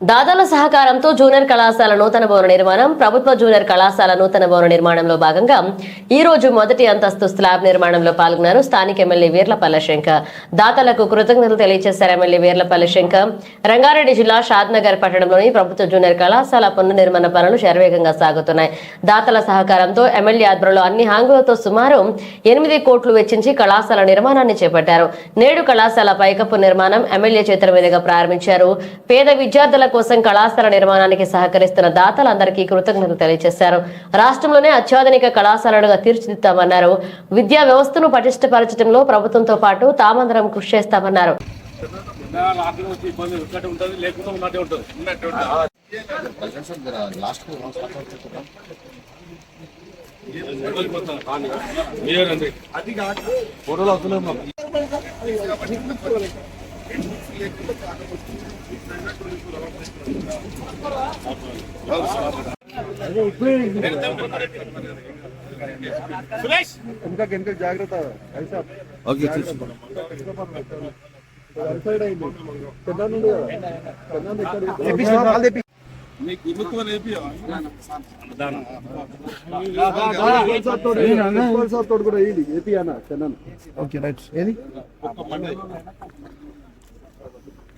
దాదాల సహకారంతో జూనియర్ కళాశాల నూతన భవన నిర్మాణం ప్రభుత్వ జూనియర్ కళాశాల నూతన భవన నిర్మాణంలో భాగంగా ఈ రోజు మొదటి అంతస్తు స్లాబ్ నిర్మాణంలో పాల్గొన్నారు స్థానిక ఎమ్మెల్యే వీర్లపల్లి శంకర్ దాతలకు కృతజ్ఞతలు తెలియజేశారు ఎమ్మెల్యే వీర్లపల్లి శంకర్ రంగారెడ్డి జిల్లా షాద్నగర్ పట్టణంలోని ప్రభుత్వ జూనియర్ కళాశాల పునర్నిర్మాణ పనులు శరవేగంగా సాగుతున్నాయి. దాతల సహకారంతో ఎమ్మెల్యే ఆధ్వర్యంలో అన్ని హాంగులతో సుమారు ఎనిమిది కోట్లు వెచ్చించి కళాశాల నిర్మాణాన్ని చేపట్టారు. నేడు కళాశాల పైకప్పు నిర్మాణం ఎమ్మెల్యే చేతుల మీదుగా ప్రారంభించారు. పేద విద్యార్థుల కోసం కళాశాల నిర్మాణానికి సహకరిస్తున్న దాతలందరికీ కృతజ్ఞతలు తెలియజేశారు. రాష్ట్రంలోనే అత్యాధునిక కళాశాలలుగా తీర్చిదిద్దామన్నారు. విద్యా వ్యవస్థను పటిష్టపరచడంలో ప్రభుత్వంతో పాటు తామందరం కృషి చేస్తామన్నారు. అది ఇంకా వెనక జాగ్రత్త ఐసా ఓకే చూసుకో సైడ్ అయింది పెద్ద నుండి పెద్ద ఇక్కడ మీ గురుతో నేర్పి సార్ తోడు కూడా ఇది ఏపీ అన్న చెన్న ఓకే రైట్ ఏది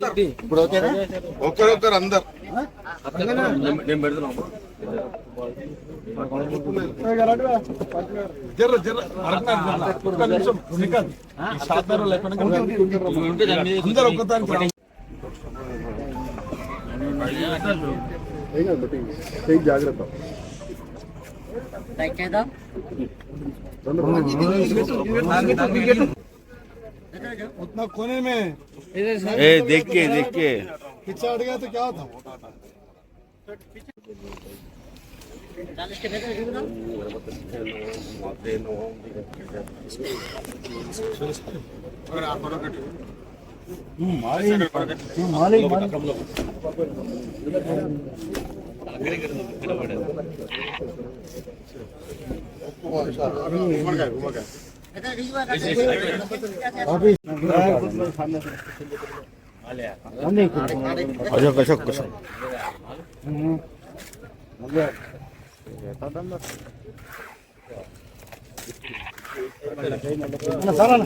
తీసుకో అలా ఒక్కరొక్కరు అందరు. నేను జర్ర జర్ర. ఒక్క నిమిషం ఒక్కదానికి జాగ్రత్త उतना कोने में। ए देख के देख के। पीछे हट गया तो क्या होता Kaçak kaçak kaçak. చాలా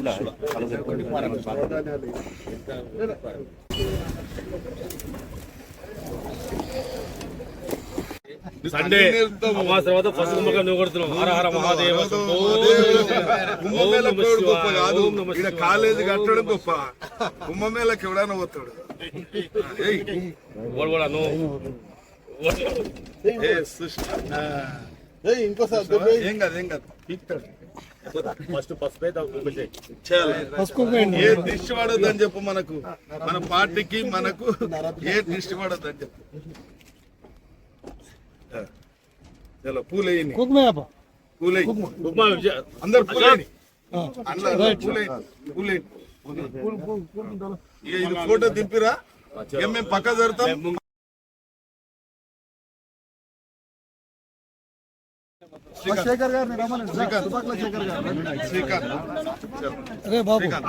సండే తర్వాత ఫస్ట్ కుంభకం నువ్వు హర హర మహాదేవ. కుంభమేళ గొప్ప కాదు ఇక్కడ. కాలేజీ కట్టడం గొప్ప కుంభమేళకి ఎవడైనా పోతాడు. ఏ సృష్టి. ఇంకోసారి ఏం కాదు ఏం కాదు ఫస్ట్ పసుపు అయితే కుంకుమ చేయి. చాలు. ఏ దృష్టి పడొద్దని చెప్పు మనకు మన పార్టీకి మనకు ఏ దృష్టి పడొద్దని చెప్పు చలో పూలేయని పూలేయి కుంకుమ. విజయ- అందరు పూలేని అందులో పూలేని పూలేని ఇక ఇది ఫోటో దింపిరా. మేము పక్క జరుగుతాం. శేఖర్ గారిని రమ్మని. శ్రీకాంత్. శేఖర్ గారు శ్రీకాంత్. అరే బాబు. శ్రీకాంత్.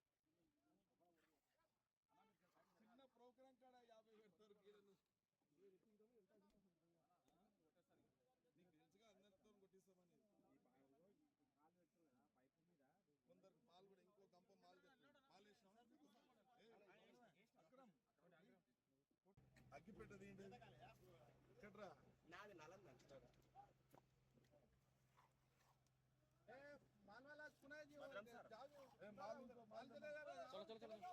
పెట్టది కట్రా. నాది నలంద మాల్వాలా సునాయి చలో చలో చలో.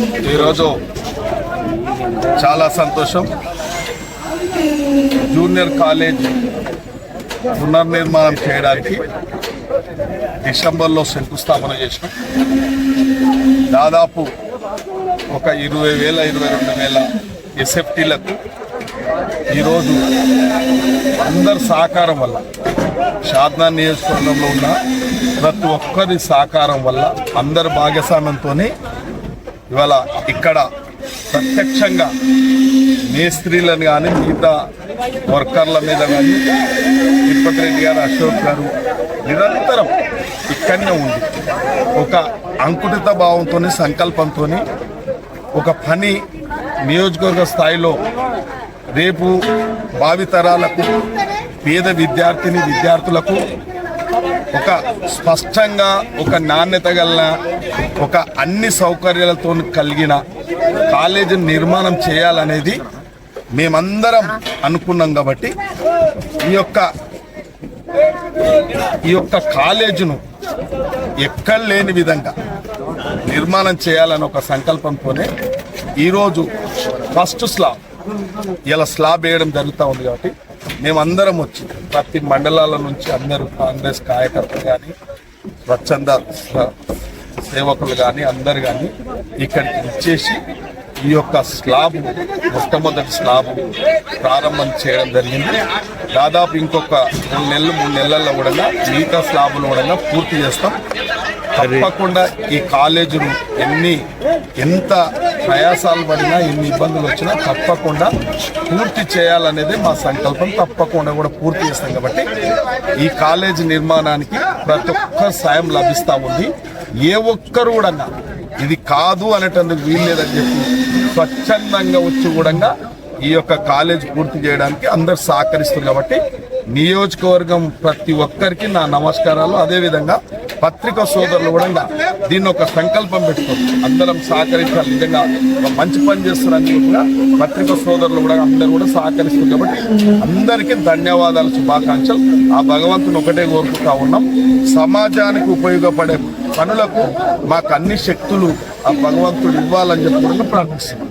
ఈరోజు చాలా సంతోషం. జూనియర్ కాలేజ్ పునర్నిర్మాణం చేయడానికి డిసెంబర్లో శంకుస్థాపన చేసినాం దాదాపు ఒక ఇరవై వేల ఇరవై రెండు వేల ఎస్ఎఫ్టీలకు ఈరోజు అందరి సహకారం వల్ల షాద్నా నియోజకవర్గంలో ఉన్న ప్రతి ఒక్కరి సహకారం వల్ల అందరి భాగస్వామ్యంతోనే ఇవాళ ఇక్కడ ప్రత్యక్షంగా మేస్త్రీలను కానీ మిగతా వర్కర్ల మీద కానీ తిరుపతి రెడ్డి గారు అశోక్ గారు నిరంతరం ఇక్కడనే ఉంది ఒక అంకుటిత భావంతో సంకల్పంతో ఒక పని నియోజకవర్గ స్థాయిలో రేపు భావితరాలకు పేద విద్యార్థిని విద్యార్థులకు ఒక స్పష్టంగా ఒక నాణ్యత గల ఒక అన్ని సౌకర్యాలతో కలిగిన కాలేజీ నిర్మాణం చేయాలనేది మేమందరం అనుకున్నాం కాబట్టి ఈ యొక్క ఈ యొక్క కాలేజీను ఎక్కడ లేని విధంగా నిర్మాణం చేయాలని ఒక సంకల్పంతోనే ఈరోజు ఫస్ట్ స్లాబ్ ఇలా స్లాబ్ వేయడం జరుగుతూ ఉంది కాబట్టి మేమందరం వచ్చి ప్రతి మండలాల నుంచి అందరూ కాంగ్రెస్ కార్యకర్తలు కానీ స్వచ్ఛంద సేవకులు కానీ అందరు కానీ ఇక్కడికి ఇచ్చేసి ఈ యొక్క స్లాబ్ మొట్టమొదటి స్లాబ్ ప్రారంభం చేయడం జరిగింది. దాదాపు ఇంకొక రెండు నెలలు మూడు నెలల్లో కూడా మిగతా స్లాబులు కూడా పూర్తి చేస్తాం. తప్పకుండా ఈ కాలేజీను ఎన్ని ఎంత ప్రయాసాలు పడినా ఎన్ని ఇబ్బందులు వచ్చినా తప్పకుండా పూర్తి చేయాలనేది మా సంకల్పం. తప్పకుండా కూడా పూర్తి చేస్తాం కాబట్టి ఈ కాలేజ్ నిర్మాణానికి ప్రతి ఒక్క సాయం లభిస్తూ ఉంది. ఏ ఒక్కరు కూడా ఇది కాదు అనేటందుకు వీల్లేదని చెప్పి స్వచ్ఛందంగా వచ్చి కూడా ఈ యొక్క కాలేజ్ పూర్తి చేయడానికి అందరు సహకరిస్తుంది కాబట్టి నియోజకవర్గం ప్రతి ఒక్కరికి నా నమస్కారాలు. అదేవిధంగా పత్రికా సోదరులు కూడా దీన్ని ఒక సంకల్పం పెట్టుకోండి అందరం సహకరించాలి. నిజంగా మంచి పని చేస్తారని కూడా పత్రికా సోదరులు కూడా అందరూ కూడా సహకరిస్తుంది కాబట్టి అందరికీ ధన్యవాదాలు శుభాకాంక్షలు. ఆ భగవంతుని ఒకటే కోరుకుంటా ఉన్నాం. సమాజానికి ఉపయోగపడే పనులకు మాకు అన్ని శక్తులు ఆ భగవంతుడు ఇవ్వాలని చెప్పి కూడా ప్రార్థిస్తున్నాం.